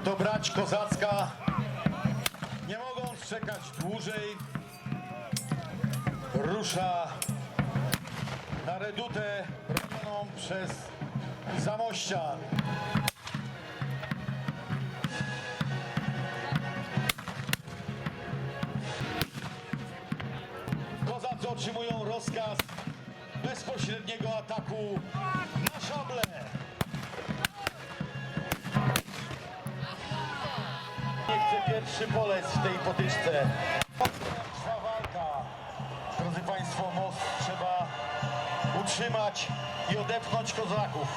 I oto brać kozacka, nie mogąc czekać dłużej, rusza na redutę robioną przez Zamościan. Kozacy otrzymują rozkaz bezpośredniego ataku na szable. Chce pierwszy polec w tej potyczce. Trwa walka. Drodzy Państwo, most trzeba utrzymać i odepchnąć kozaków.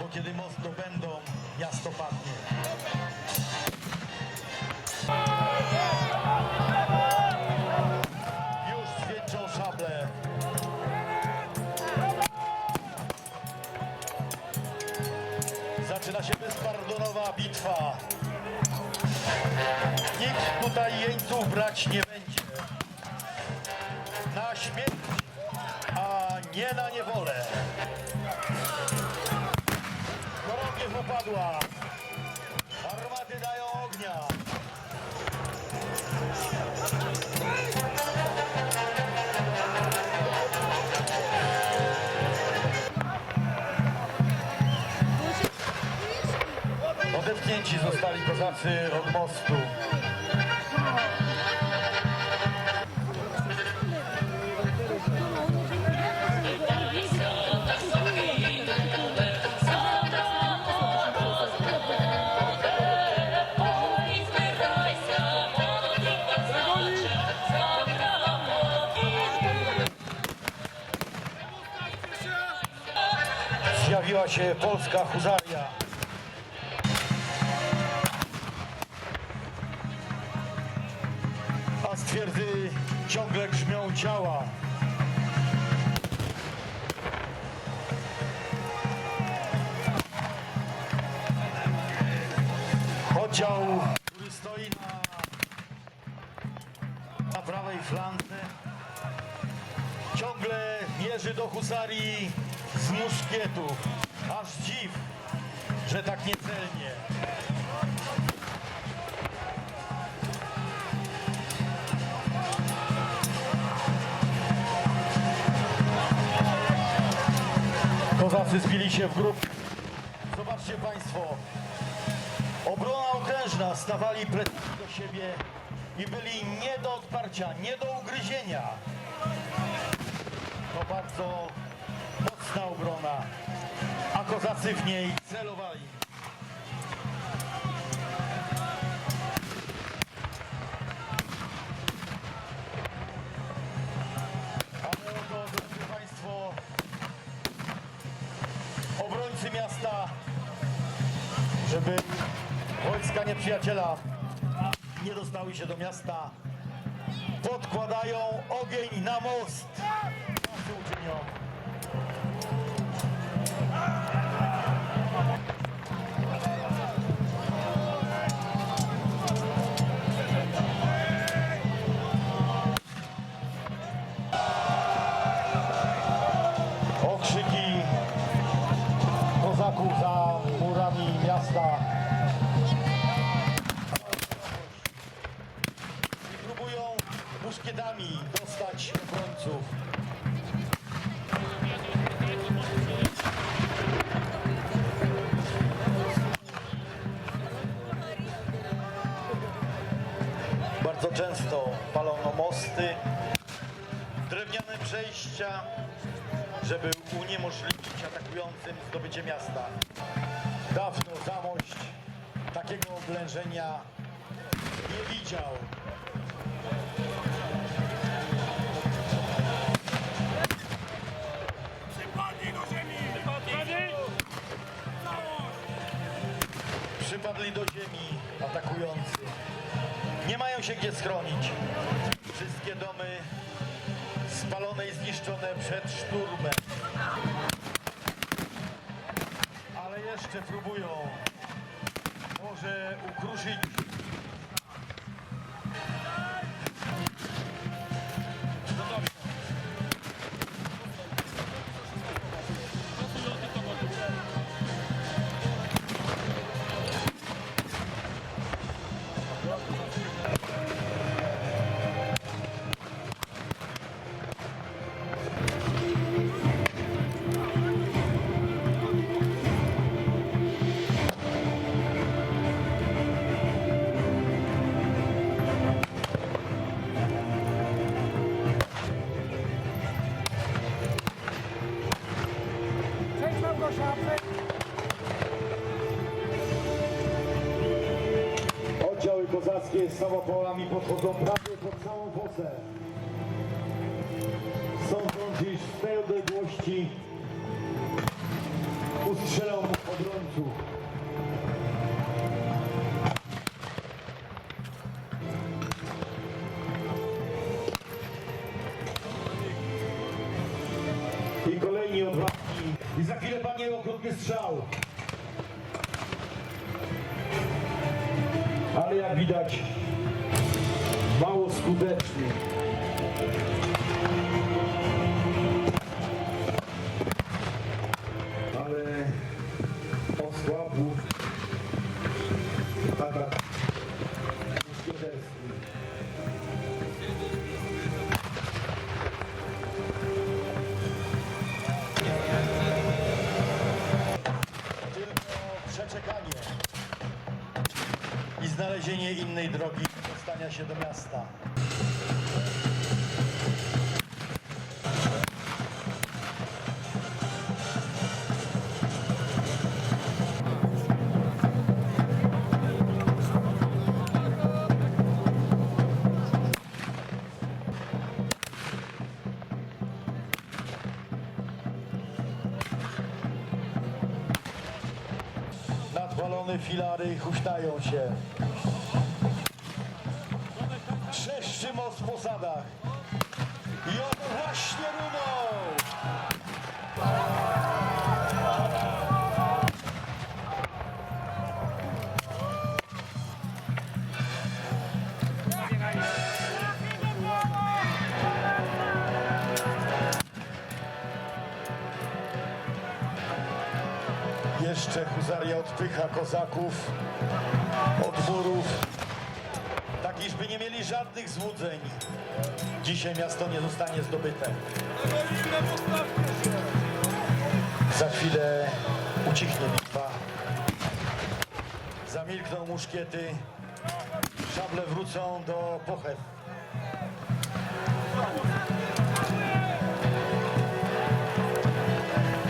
Bo kiedy most dobędą, miasto padnie. Już święczą szable. Zaczyna się bezpardonowa bitwa. Nikt tutaj jeńców brać nie będzie. Na śmierć, a nie na niewolę. Chorągiew upadła. Armaty dają ognia. Odepchnięci zostali kozacy od mostu. Się polska huzaria. A z twierdzy ciągle grzmią ciała. Oddział, który stoi na, na prawej flance, ciągle mierzy do husarii z muszkietów. Aż dziw, że tak niecelnie. Kozacy zbili się w grupę. Zobaczcie Państwo. Obrona okrężna stawali plecami do siebie i byli nie do odparcia, nie do ugryzienia. To bardzo mocna obrona, kozacy w niej celowali. Ale oto, drodzy Państwo, obrońcy miasta, żeby wojska nieprzyjaciela nie dostały się do miasta, podkładają ogień na most. Uczynią? Za murami miasta. I próbują muszkietami dostać obrońców. Bardzo często palono mosty, drewniane przejścia, żeby uniemożliwić atakującym zdobycie miasta. Dawno Zamość takiego oblężenia nie widział. Przypadli do ziemi atakujący. Nie mają się gdzie schronić. Wszystkie domy spalone i zniszczone przed szturmem. Ale jeszcze próbują może ukruszyć kozackie z samopałami podchodzą prawie pod całą fosę. Sądząc, iż z tej odległości ustrzelą obrońców. I kolejni odważni. I za chwilę panie okrutny strzał. Ale jak widać, mało skuteczny. Ale osłabł innej drogi dostania się do miasta. Nadwalone filary huśtają się. Most w posadach. I oto właśnie runął! Jeszcze huzaria odpycha kozaków od murów, iżby nie mieli żadnych złudzeń. Dzisiaj miasto nie zostanie zdobyte. Za chwilę ucichnie bitwa. Zamilkną muszkiety, szable wrócą do pochew.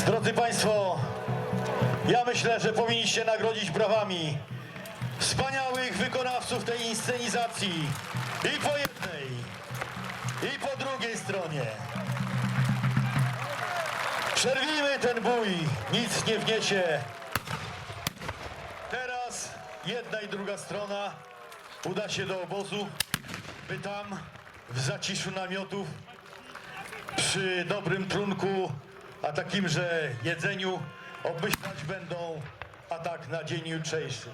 Drodzy Państwo, ja myślę, że powinniście nagrodzić brawami wspaniałych wykonawców tej inscenizacji i po jednej, i po drugiej stronie. Przerwijmy ten bój, nic nie wniesie. Teraz jedna i druga strona uda się do obozu, by tam w zaciszu namiotów przy dobrym trunku, a takimże jedzeniu obmyślać będą atak na dzień jutrzejszy.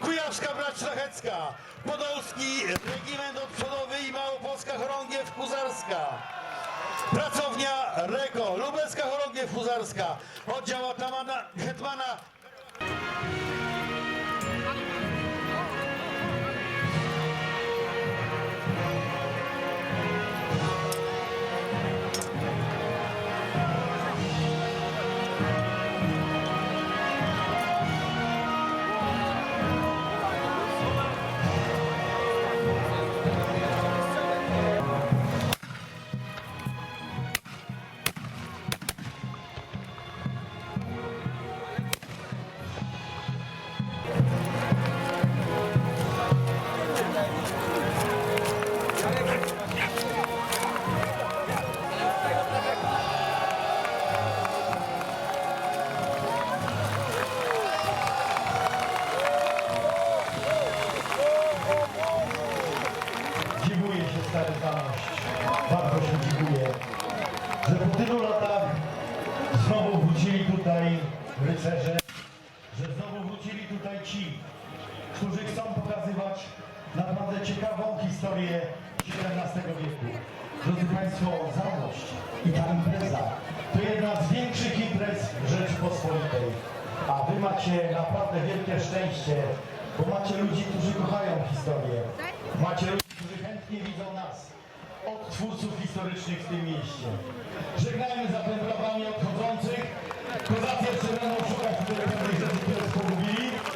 Kujawska Brać Szlachecka, Podolski Regiment Odprzodowy i Małopolska Chorągiew Huzarska. Pracownia REKO, Lubelska Chorągiew Huzarska, oddział Atamana, Hetmana wrócili tutaj ci, którzy chcą pokazywać naprawdę ciekawą historię XVII wieku. Drodzy Państwo, Zamość i ta impreza to jedna z większych imprez Rzeczypospolitej. A Wy macie naprawdę wielkie szczęście, bo macie ludzi, którzy kochają historię. Macie ludzi, którzy chętnie widzą nas od twórców historycznych w tym mieście. Żegnajmy zatem brawami odchodzących. Kozacy jeszcze będą szukać, które tam jeszcze pogubili.